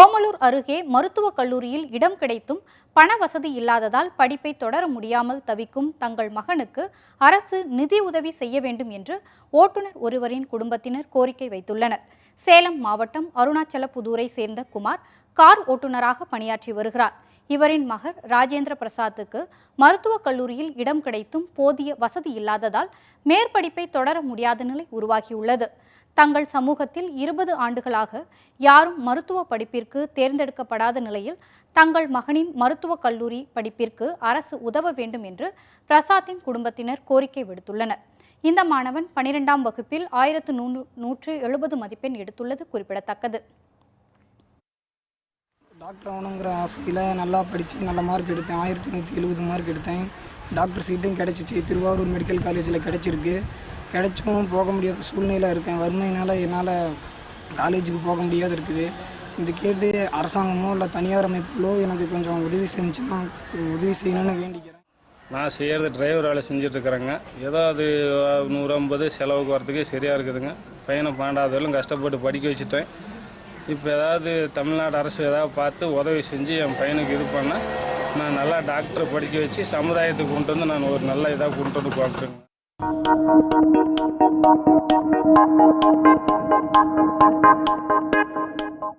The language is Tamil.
ஓமலூர் அருகே மருத்துவக் கல்லூரியில் இடம் கிடைத்தும் பண வசதி இல்லாததால் படிப்பை தொடர முடியாமல் தவிக்கும் தங்கள் மகனுக்கு அரசு நிதி உதவி செய்ய வேண்டும் என்று ஓட்டுநர் ஒருவரின் குடும்பத்தினர் கோரிக்கை வைத்துள்ளனர். சேலம் மாவட்டம் அருணாச்சலபுதூரை சேர்ந்த குமார் கார் ஓட்டுநராக பணியாற்றி வருகிறார். இவரின் மகர் ராஜேந்திர பிரசாத்துக்கு மருத்துவக் கல்லூரியில் இடம் கிடைத்தும் போதிய வசதி இல்லாததால் மேற்படிப்பை தொடர முடியாத நிலை உருவாகியுள்ளது. தங்கள் சமூகத்தில் இருபது ஆண்டுகளாக யாரும் மருத்துவ படிப்பிற்கு தேர்ந்தெடுக்கப்படாத நிலையில் தங்கள் மகனின் மருத்துவக் கல்லூரி படிப்பிற்கு அரசு உதவ வேண்டும் என்று பிரசாத்தின் குடும்பத்தினர் கோரிக்கை விடுத்துள்ளனர். இந்த மாணவன் பனிரெண்டாம் வகுப்பில் ஆயிரத்து நூ நூற்று எழுபது மதிப்பெண் எடுத்துள்ளது குறிப்பிடத்தக்கது. டாக்டர் ஆகணுங்கிற ஆசையில் நல்லா படித்து நல்ல மார்க் எடுத்தேன். ஆயிரத்தி நூற்றி எழுபது மார்க் எடுத்தேன். டாக்டர் சீட்டும் கிடச்சிச்சு. திருவாரூர் மெடிக்கல் காலேஜில் கிடச்சிருக்கு. கிடைச்சும் போக முடியாத சூழ்நிலை இருக்கேன். வறுமையினால் என்னால் காலேஜுக்கு போக முடியாது இருக்குது. இது கேட்டு அரசாங்கமோ இல்லை தனியார் அமைப்புகளோ எனக்கு கொஞ்சம் உதவி செஞ்சுன்னா உதவி செய்யணும்னு வேண்டிக்கிறேன். நான் செய்கிறது டிரைவர் வேலை செஞ்சிட்ருக்குறேங்க ஏதோ அது நூறு ஐம்பது செலவுக்கு வரதுக்கு சரியாக இருக்குதுங்க. பையனை பாண்டாதவர்களும் கஷ்டப்பட்டு படிக்க வச்சுட்டேன். இப்போ ஏதாவது தமிழ்நாடு அரசு ஏதாவது பார்த்து உதவி செஞ்சு என் பையனுக்கு இது பண்ணால் நான் நல்லா டாக்டரை படிக்க வச்சு சமுதாயத்துக்கு கொண்டு வந்து நான் ஒரு நல்ல இதாக கொண்டு வந்து பார்க்குறேங்க